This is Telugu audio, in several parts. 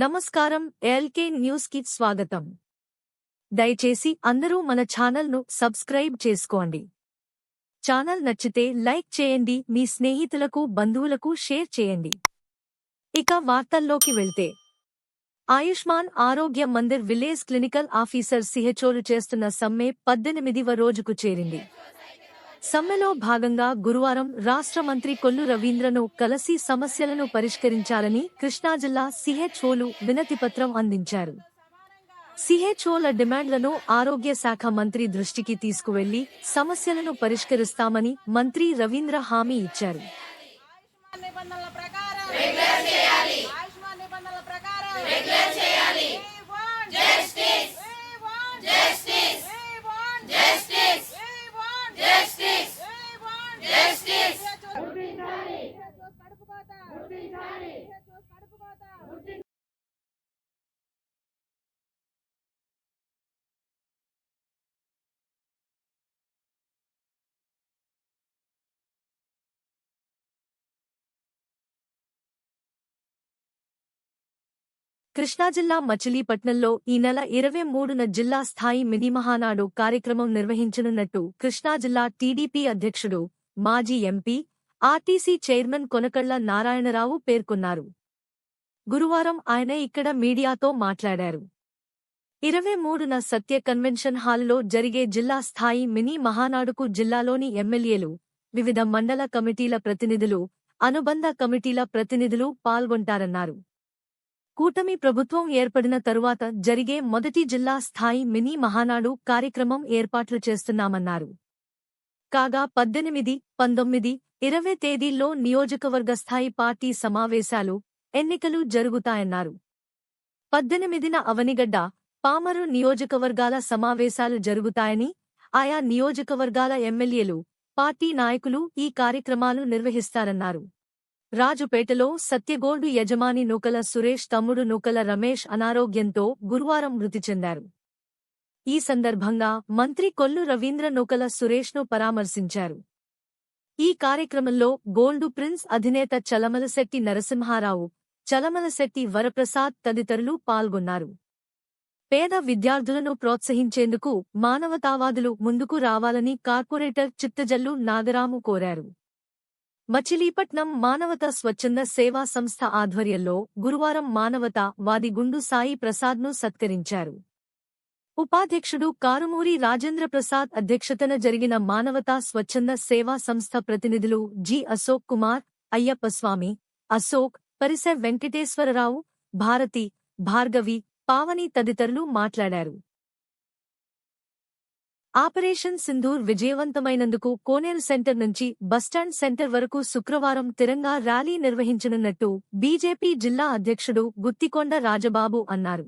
నమస్కారం ఎల్కే న్యూస్కి స్వాగతం. దయచేసి అందరూ మన ఛానల్ను సబ్స్క్రైబ్ చేసుకోండి. ఛానల్ నచ్చితే లైక్ చేయండి మీ స్నేహితులకు బంధువులకు షేర్ చేయండి. ఇక వార్తల్లోకి వెళ్తే. Ayushman Arogya Mandir village clinical officer సిహెచ్ఓలు చేస్తున్న సమ్మె పద్దెనిమిదివ రోజుకు చేరింది. సమ్మెలో భాగంగా గురువారం రాష్ట్ర మంత్రి కొల్లు రవీంద్రను కలిసి సమస్యలను పరిష్కరించాలని కృష్ణా జిల్లా సిహెచ్ఓలు వినతిపత్రం అందించారు. సిహెచ్ఓల డిమాండ్లను ఆరోగ్య శాఖ మంత్రి దృష్టికి తీసుకువెళ్ళి సమస్యలను పరిష్కరిస్తామని మంత్రి రవీంద్ర హామీ ఇచ్చారు. కృష్ణాజిల్లా మచిలీపట్నంలో ఈ నెల ఇరవై మూడున జిల్లా స్థాయి మినీ మహానాడు కార్యక్రమం నిర్వహించనున్నట్టు కృష్ణాజిల్లా టీడీపీ అధ్యక్షుడు మాజీ MP RTC chairman Konakalla Narayana Rao పేర్కొన్నారు. గురువారం ఆయన ఇక్కడ మీడియాతో మాట్లాడారు. ఇరవై మూడున సత్య కన్వెన్షన్ హాల్లో జరిగే జిల్లా స్థాయి మినీ మహానాడుకు జిల్లాలోని ఎమ్మెల్యేలు వివిధ మండల కమిటీల ప్రతినిధులు అనుబంధ కమిటీల ప్రతినిధులు పాల్గొంటారన్నారు. కూటమి ప్రభుత్వం ఏర్పడిన తరువాత జరిగే మొదటి జిల్లా స్థాయి మినీ మహానాడు కార్యక్రమం ఏర్పాట్లు చేస్తున్నామన్నారు. కాగా పద్దెనిమిది పంతొమ్మిది ఇరవై తేదీల్లో నియోజకవర్గ స్థాయి పార్టీ సమావేశాలు ఎన్నికలు జరుగుతాయన్నారు. పద్దెనిమిదిన అవనిగడ్డ పామరు నియోజకవర్గాల సమావేశాలు జరుగుతాయని ఆయా నియోజకవర్గాల ఎమ్మెల్యేలు పార్టీ నాయకులు ఈ కార్యక్రమాలు నిర్వహిస్తారన్నారు. రాజుపేటలో సత్యగోల్డు యజమాని నూకల సురేష్ తమ్ముడు నూకల రమేష్ అనారోగ్యంతో గురువారం మృతి చెందారు. ఈ సందర్భంగా మంత్రి కొల్లు రవీంద్ర నూకల సురేష్ను పరామర్శించారు. ఈ కార్యక్రమంలో గోల్డు ప్రిన్స్ అధినేత చలమలశెట్టి నరసింహారావు చలమలశెట్టి వరప్రసాద్ తదితరులు పాల్గొన్నారు. పేద విద్యార్థులను ప్రోత్సహించేందుకు మానవతావాదులు ముందుకు రావాలని కార్పొరేటర్ చిత్తజల్లు నాగరాము కోరారు. మచిలీపట్నం మానవత స్వచ్ఛంద సేవా సంస్థ ఆధ్వర్యంలో గురువారం మానవత వాది గుండు సాయి ప్రసాద్ను సత్కరించారు. ఉపాధ్యక్షుడు కారుమూరి రాజేంద్ర ప్రసాద్ అధ్యక్షతన జరిగిన మానవతా స్వచ్ఛంద సేవా సంస్థ ప్రతినిధులు జి అశోక్ కుమార్ అయ్యప్పస్వామి అశోక్ పరిసర్ వెంకటేశ్వరరావు భారతి భార్గవి పావని తదితరులు మాట్లాడారు. ఆపరేషన్ సింధూర్ విజయవంతమైనందుకు కోనేరు సెంటర్ నుంచి బస్టాండ్ సెంటర్ వరకు శుక్రవారం తిరంగా ర్యాలీ నిర్వహించనున్నట్టు బీజేపీ జిల్లా అధ్యక్షుడు గుత్తికొండ రాజబాబు అన్నారు.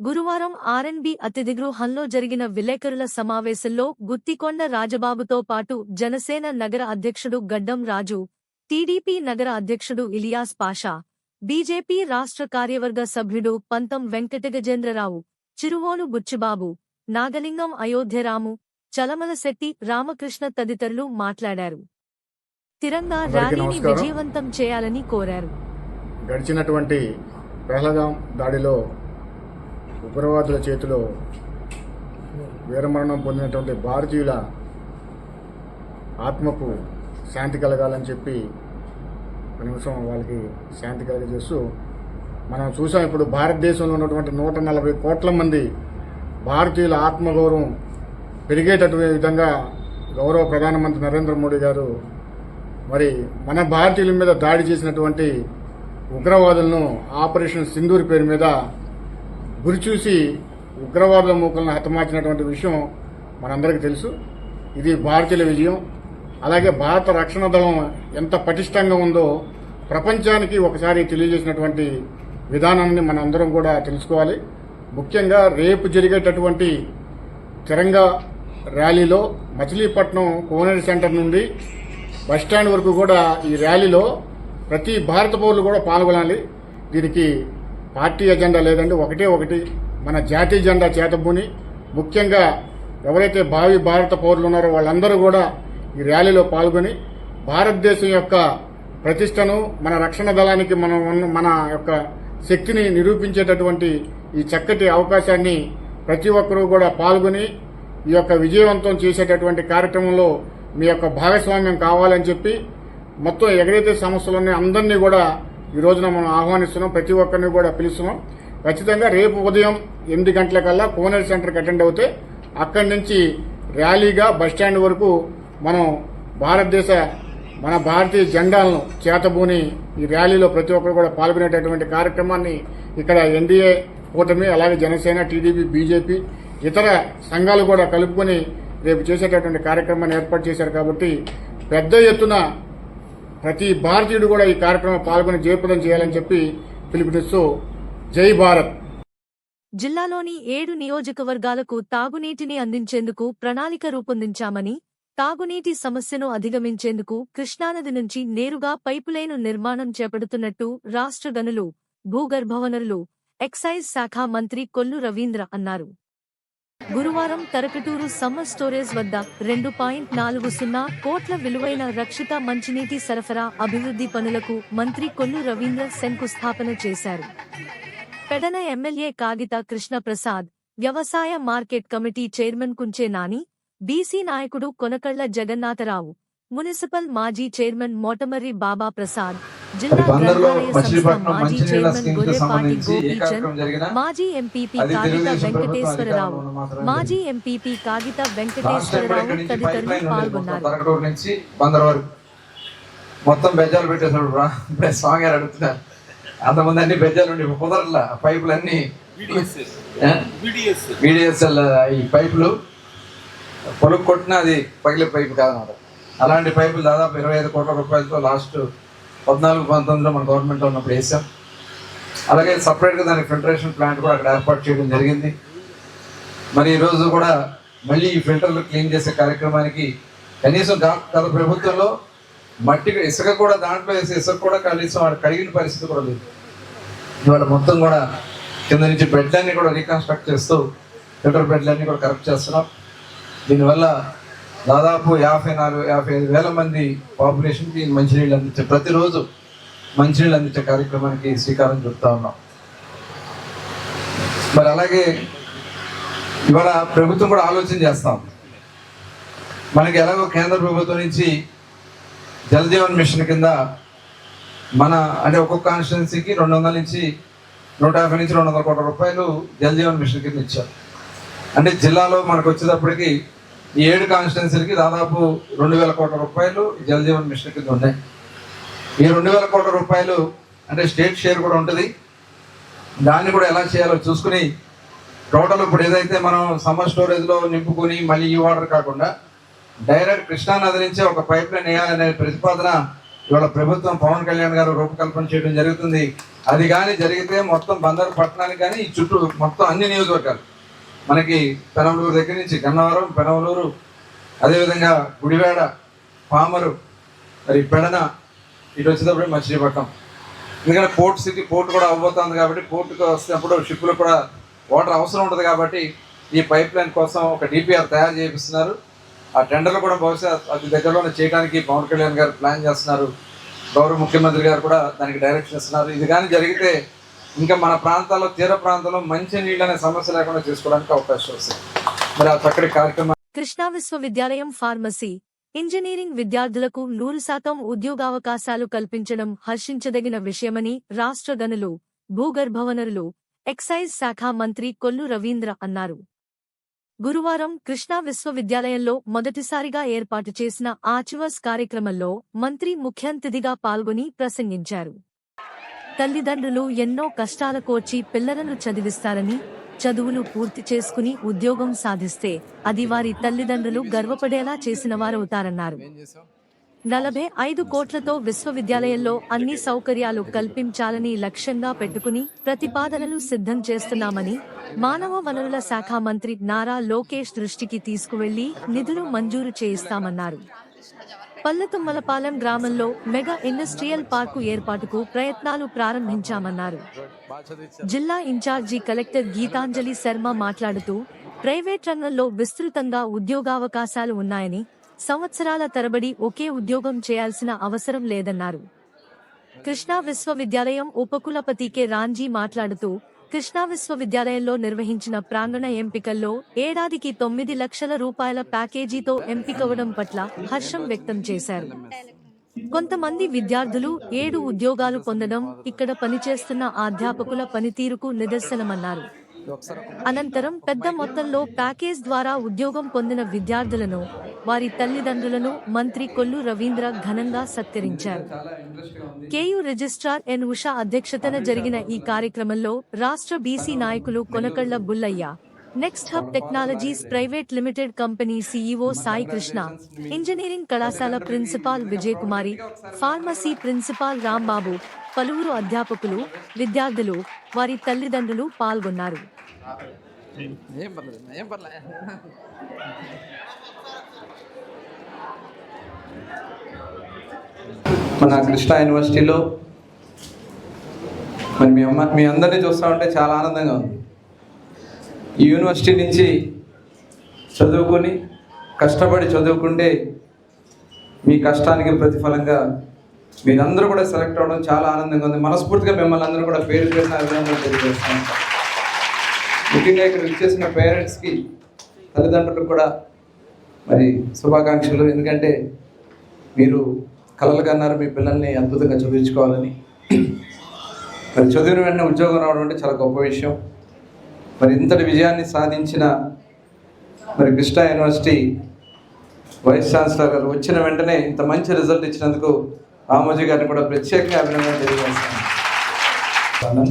గురువారం ఆర్ఎన్బి అతిథి గృహంలో జరిగిన విలేకరుల సమావేశంలో గుత్తికొండ రాజబాబుతో పాటు జనసేన నగర అధ్యక్షుడు గడ్డం రాజు టీడీపీ నగర అధ్యక్షుడు ఇలియాస్ పాషా బీజేపీ రాష్ట్ర కార్యవర్గ సభ్యుడు పంతం వెంకటగజేంద్రరావు చిరువోలు బుచ్చిబాబు నాగలింగం అయోధ్యరాము చలమలశెట్టి రామకృష్ణ తదితరులు మాట్లాడారు తిరంగా ర్యాలీని. విజయవంతం చేయాలని కోరారు గడిచినటువంటి పెహలగాం దాడిలో ఉగ్రవాదుల చేతిలో వీరమరణం పొందినటువంటి భారతీయుల ఆత్మకు శాంతి కలగాలని చెప్పి ఒక నిమిషం వాళ్ళకి శాంతి కలగజేస్తూ మనం చూసాం ఇప్పుడు భారతదేశంలో ఉన్నటువంటి నూట నలభై కోట్ల మంది భారతీయుల ఆత్మగౌరవం పెరిగేటటువంటి విధంగా గౌరవ ప్రధానమంత్రి నరేంద్ర మోడీ గారు మరి మన భారతీయుల మీద దాడి చేసినటువంటి ఉగ్రవాదులను ఆపరేషన్ సింధూర్ పేరు మీద గురిచూసి ఉగ్రవాదుల మూకలను హతమార్చినటువంటి విషయం మనందరికీ తెలుసు. ఇది భారతీయుల విజయం. అలాగే భారత రక్షణ దళం ఎంత పటిష్టంగా ఉందో ప్రపంచానికి ఒకసారి తెలియజేసినటువంటి విధానాన్ని మనందరం కూడా తెలుసుకోవాలి. ముఖ్యంగా రేపు జరిగేటటువంటి తిరంగా ర్యాలీలో మచిలీపట్నం కోనేరు సెంటర్ నుండి బస్టాండ్ వరకు కూడా ఈ ర్యాలీలో ప్రతి భారత పౌరులు కూడా పాల్గొనాలి. దీనికి పార్టీ ఎజెండా లేదండి. ఒకటే ఒకటి మన జాతీయ జెండా చేతబూని ముఖ్యంగా ఎవరైతే భావి భారత పౌరులు ఉన్నారో వాళ్ళందరూ కూడా ఈ ర్యాలీలో పాల్గొని భారతదేశం యొక్క ప్రతిష్టను మన రక్షణ దళానికి మనం మన యొక్క శక్తిని నిరూపించేటటువంటి ఈ చక్కటి అవకాశాన్ని ప్రతి ఒక్కరూ కూడా పాల్గొని ఈ యొక్క విజయవంతం చేసేటటువంటి కార్యక్రమంలో మీ యొక్క భాగస్వామ్యం కావాలని చెప్పి మొత్తం ఎగరైతే సమస్యలు ఉన్నాయో అందరినీ కూడా ఈ రోజున మనం ఆహ్వానిస్తున్నాం. ప్రతి ఒక్కరిని కూడా పిలుస్తున్నాం. ఖచ్చితంగా రేపు ఉదయం ఎనిమిది గంటలకల్లా కోనేరు సెంటర్కి అటెండ్ అవుతే అక్కడి నుంచి ర్యాలీగా బస్టాండ్ వరకు మనం భారతదేశ మన భారతీయ జెండాలను చేతబూని ఈ ర్యాలీలో ప్రతి ఒక్కరు కూడా పాల్గొనేటటువంటి కార్యక్రమాన్ని ఇక్కడ ఎన్డీఏ కూటమి అలాగే జనసేన టీడీపీ బీజేపీ ఇతర సంఘాలు కూడా కలుపుకొని రేపు చేసేటటువంటి కార్యక్రమాన్ని ఏర్పాటు చేశారు కాబట్టి పెద్ద ఎత్తున ప్రతి భారతీయుడు కూడా ఈ కార్యక్రమం పాల్గొని జయప్రదం చేయాలని చెప్పి పిలుపునిస్తూ జై భారత్. జిల్లాలోని ఏడు నియోజకవర్గాలకు తాగునీటిని అందించేందుకు ప్రణాళిక రూపొందించామని తాగునీటి సమస్యను అధిగమించేందుకు కృష్ణానది నుంచి నేరుగా పైపులైను నిర్మాణం చేపడుతున్నట్టు రాష్ట్ర గనులు భూగర్భవనరులు ఎక్సైజ్ శాఖ మంత్రి కొల్లు రవీంద్ర అన్నారు. గురువారం తరకటూరు సమ్మర్ స్టోరేజ్ వద్ద రెండు పాయింట్ నాలుగు సున్నా కోట్ల విలువైన రక్షిత మంచినీటి సరఫరా అభివృద్ధి పనులకు మంత్రి కొల్లు రవీంద్ర శంకుస్థాపన చేశారు. పెడన ఎమ్మెల్యే కాగిత కృష్ణప్రసాద్ వ్యవసాయ market committee chairman Kunche Nani BC నాయకుడు కొనకళ్ళ జగన్నాథరావు మున్సిపల్ మాజీ చైర్మన్ మోటమర్రి బాబా ప్రసాద్ జిల్లా గ్రంథాలయ సంస్థ మాజీ చైర్మన్ గొర్రెపాటి గోపీచంద్ ఎంపీపీ కాగిత వెంకటేశ్వరరావు మాజీ ఎంపీపీ కాగిత వెంకటేశ్వరరావు తదితరులు పాల్గొన్నారు. మొత్తం బెజ్జాలు ఇప్పుడే స్వామి గారు అడుగుతున్నారు. అంతమంది అన్ని బెజ్జాలు ఉండి కుదరట్లా? పైపులు అన్ని ఈ పైపులు పొలుగు కొట్టినా అది పగిలే పైపు కాదన్నమాట అలాంటి పైపులు దాదాపు ఇరవై ఐదు కోట్ల రూపాయలతో లాస్ట్ పద్నాలుగు పంతొమ్మిదిలో మన గవర్నమెంట్లో ఉన్నప్పుడు వేసాం అలాగే సపరేట్గా దానికి ఫిల్టరేషన్ ప్లాంట్ కూడా అక్కడ ఏర్పాటు చేయడం జరిగింది. మరి ఈరోజు కూడా మళ్ళీ ఈ ఫిల్టర్లు క్లీన్ చేసే కార్యక్రమానికి కనీసం గత ప్రభుత్వంలో మట్టి ఇసుక కూడా దాంట్లో వేసి ఇసుక కూడా కనీసం వాడు కడిగిన పరిస్థితి కూడా లేదు. ఇవాళ మొత్తం కూడా కింద నుంచి బెడ్లన్నీ కూడా రీకన్స్ట్రక్ట్ చేస్తూ ఫిల్టర్ బెడ్లన్నీ కూడా కరెక్ట్ చేస్తున్నాం. దీనివల్ల దాదాపు యాభై నాలుగు యాభై ఐదు వేల మంది పాపులేషన్కి మంచినీళ్ళు అందించే ప్రతిరోజు మంచినీళ్ళు అందించే కార్యక్రమానికి శ్రీకారం చుడతా ఉన్నాం. మరి అలాగే ఇవాళ ప్రభుత్వం కూడా ఆలోచన చేస్తాం మనకి ఎలాగో కేంద్ర ప్రభుత్వం నుంచి జలజీవన్ మిషన్ కింద మన అంటే ఒక్కొక్క కాన్స్టిట్యున్సీకి రెండు వందల నుంచి నూట యాభై నుంచి రెండు వందల కోట్ల రూపాయలు జలజీవన్ మిషన్ కింద ఇచ్చారు. అంటే జిల్లాలో మనకు వచ్చేటప్పటికి ఈ ఏడు కాన్స్టిట్యున్సీలకి దాదాపు రెండు వేల కోట్ల రూపాయలు జలజీవన్ మిషన్ కింద ఉన్నాయి. ఈ రెండు వేల కోట్ల రూపాయలు అంటే స్టేట్ షేర్ కూడా ఉంటుంది. దాన్ని కూడా ఎలా చేయాలో చూసుకుని టోటల్ ఇప్పుడు ఏదైతే మనం సమ్మర్ స్టోరేజ్లో నింపుకొని మళ్ళీ ఈ వాటర్ కాకుండా డైరెక్ట్ కృష్ణానది నుంచి ఒక పైప్ లైన్ వేయాలనే ప్రతిపాదన ఇవాళ ప్రభుత్వం పవన్ కళ్యాణ్ గారు రూపకల్పన చేయడం జరుగుతుంది. అది కానీ జరిగితే మొత్తం బందరు పట్టణానికి కానీ ఈ చుట్టూ మొత్తం అన్ని నియోజకవర్గాలు మనకి పెనవలూరు దగ్గర నుంచి గన్నవరం పెనవలూరు అదేవిధంగా గుడివాడ పామరు మరి పెడన ఇటు వచ్చేటప్పుడు మచిలీపట్నం. ఎందుకంటే పోర్ట్ సిటీ పోర్ట్ కూడా అవ్వబోతుంది కాబట్టి పోర్టుకు వస్తున్నప్పుడు షిప్లు కూడా వాటర్ అవసరం ఉంటుంది కాబట్టి ఈ పైప్ లైన్ కోసం ఒక డిపిఆర్ తయారు చేపిస్తున్నారు. ఆ టెండర్లు కూడా బహుశా అతి దగ్గరలోనే చేయడానికి పవన్ కళ్యాణ్ గారు ప్లాన్ చేస్తున్నారు. గౌరవ ముఖ్యమంత్రి గారు కూడా దానికి డైరెక్షన్ ఇస్తున్నారు. ఇది కానీ జరిగితే ఇంకా మన ప్రాంతాల్లో తీర ప్రాంతంలో మంచి నీళ్ళు అనే సమస్య లేకుండా చేసుకోవడానికి అవకాశం వస్తుంది. మరి ఆ చక్కటి కార్యక్రమం కృష్ణా విశ్వవిద్యాలయం ఫార్మసీ. ఇంజనీరింగ్ విద్యార్థులకు నూరు శాతం ఉద్యోగావకాశాలు కల్పించడం హర్షించదగిన విషయమని రాష్ట్ర గనులు భూగర్భవనరులు ఎక్సైజ్ శాఖ మంత్రి కొల్లు రవీంద్ర అన్నారు. గురువారం కృష్ణా విశ్వవిద్యాలయంలో మొదటిసారిగా ఏర్పాటు చేసిన ఆచివస్ కార్యక్రమంలో మంత్రి ముఖ్యంతిథిగా పాల్గొని ప్రసంగించారు. తల్లిదండ్రులు ఎన్నో కష్టాల కోర్చి పిల్లలను చదివిస్తారని చదువులు పూర్తి చేసుకుని ఉద్యోగం సాధిస్తే అది వారి తల్లిదండ్రులు గర్వపడేలా చేసిన వారవుతారన్నారు. నలభై ఐదు కోట్లతో విశ్వవిద్యాలయంలో అన్ని సౌకర్యాలు కల్పించాలని లక్ష్యంగా పెట్టుకుని ప్రతిపాదనలు సిద్ధం చేస్తున్నామని మానవ వనరుల శాఖ మంత్రి నారా లోకేష్ దృష్టికి తీసుకువెళ్ళి నిధులు మంజూరు చేయిస్తామన్నారు. పల్లెతుమ్మలపాలెం గ్రామంలో మెగా ఇండస్ట్రియల్ పార్కు ఏర్పాటుకు ప్రయత్నాలు ప్రారంభించామన్నారు. జిల్లా ఇన్ఛార్జి కలెక్టర్ గీతాంజలి శర్మ మాట్లాడుతూ ప్రైవేట్ రంగంలో విస్తృతంగా ఉద్యోగావకాశాలు ఉన్నాయని సంవత్సరాల తరబడి ఒకే ఉద్యోగం చేయాల్సిన అవసరం లేదన్నారు. కృష్ణా విశ్వవిద్యాలయం ఉపకులపతి కె రాంజీ మాట్లాడుతూ కృష్ణా విశ్వవిద్యాలయంలో నిర్వహించిన ప్రాంగణ ఎంపికల్లో ఏడాదికి తొమ్మిది లక్షల రూపాయల ప్యాకేజీతో ఎంపికవడం పట్ల హర్షం వ్యక్తం చేశారు. కొంతమంది విద్యార్థులు ఏడు ఉద్యోగాలు పొందడం ఇక్కడ పనిచేస్తున్న అధ్యాపకుల పనితీరుకు నిదర్శనమన్నారు. అనంతరం పెద్ద మొత్తంలో ప్యాకేజ్ ద్వారా ఉద్యోగం పొందిన విద్యార్థులను వారి తల్లిదండ్రులను మంత్రి కొల్లు రవీంద్ర ఘనంగా సత్కరించారు. కేయు రిజిస్ట్రార్ ఎన్ ఉషా అధ్యక్షతన జరిగిన ఈ కార్యక్రమంలో రాష్ట్ర బీసీ నాయకులు Konakalla Bullayya next hub technologies private limited company CEO Sai Krishna engineering కళాశాల principal Vijay Kumari pharmacy principal Rambabu పలువురు అధ్యాపకులు విద్యార్థులు వారి తల్లిదండ్రులు పాల్గొన్నారు. మన కృష్ణా యూనివర్సిటీలో మరి మీ అమ్మ మీ అందరినీ చూస్తూ ఉంటే చాలా ఆనందంగా ఉంది. ఈ యూనివర్సిటీ నుంచి చదువుకొని కష్టపడి చదువుకుంటే మీ కష్టానికి ప్రతిఫలంగా మీరందరూ కూడా సెలెక్ట్ అవ్వడం చాలా ఆనందంగా ఉంది. మనస్ఫూర్తిగా మిమ్మల్ని అందరూ కూడా పేరు పేరున అభినందనలు తెలియజేస్తాను. ముఖ్యంగా ఇక్కడ వచ్చేసిన పేరెంట్స్కి తల్లిదండ్రులకు కూడా మరి శుభాకాంక్షలు. ఎందుకంటే మీరు కలలు కన్నారు మీ పిల్లల్ని అద్భుతంగా చదివించుకోవాలని. మరి చదివిన వెంటనే ఉద్యోగం రావడం అంటే చాలా గొప్ప విషయం. మరి ఇంతటి విజయాన్ని సాధించిన మరి కృష్ణా యూనివర్సిటీ వైస్ ఛాన్సలర్ గారు వచ్చిన వెంటనే ఇంత మంచి రిజల్ట్ ఇచ్చినందుకు రామోజీ గారిని కూడా ప్రత్యేకంగా అభినందన తెలియజేస్తాను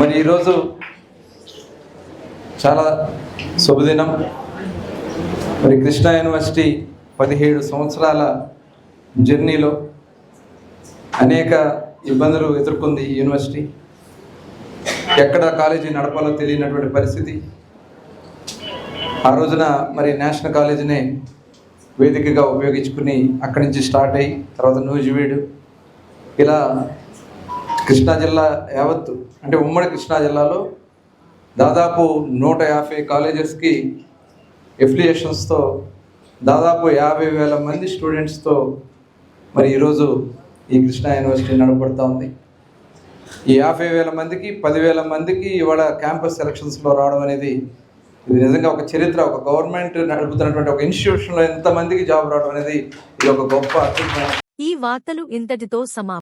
మరి ఈరోజు చాలా శుభదినం. మరి కృష్ణా యూనివర్సిటీ పదిహేడు సంవత్సరాల జర్నీలో అనేక ఇబ్బందులు ఎదుర్కొంది ఈ యూనివర్సిటీ. ఎక్కడ కాలేజీ నడపాలో తెలియనటువంటి పరిస్థితి. ఆ రోజున మరి నేషనల్ కాలేజీని వేదికగా ఉపయోగించుకుని అక్కడి నుంచి స్టార్ట్ అయ్యి తర్వాత నూజివీడు ఇలా కృష్ణా జిల్లా యావత్తు అంటే ఉమ్మడి కృష్ణా జిల్లాలో దాదాపు నూట యాభై కాలేజెస్కి ఎఫిలియేషన్స్తో దాదాపు యాభై వేల మంది స్టూడెంట్స్తో మరి ఈరోజు ఈ కృష్ణా యూనివర్సిటీ నడపడుతూ ఉంది. ఈ యాభై వేల మందికి పదివేల మందికి ఇవాళ క్యాంపస్ సెలక్షన్స్లో రావడం అనేది ఇది నిజంగా ఒక చరిత్ర ఒక గవర్నమెంట్ నడుపుతున్నటువంటి ఒక ఇన్స్టిట్యూషన్లో ఎంతమందికి జాబ్ రావడం అనేది ఇది ఒక గొప్ప అద్భుతమైన ఈ వార్తలు ఇంతటితో సమాప్తం.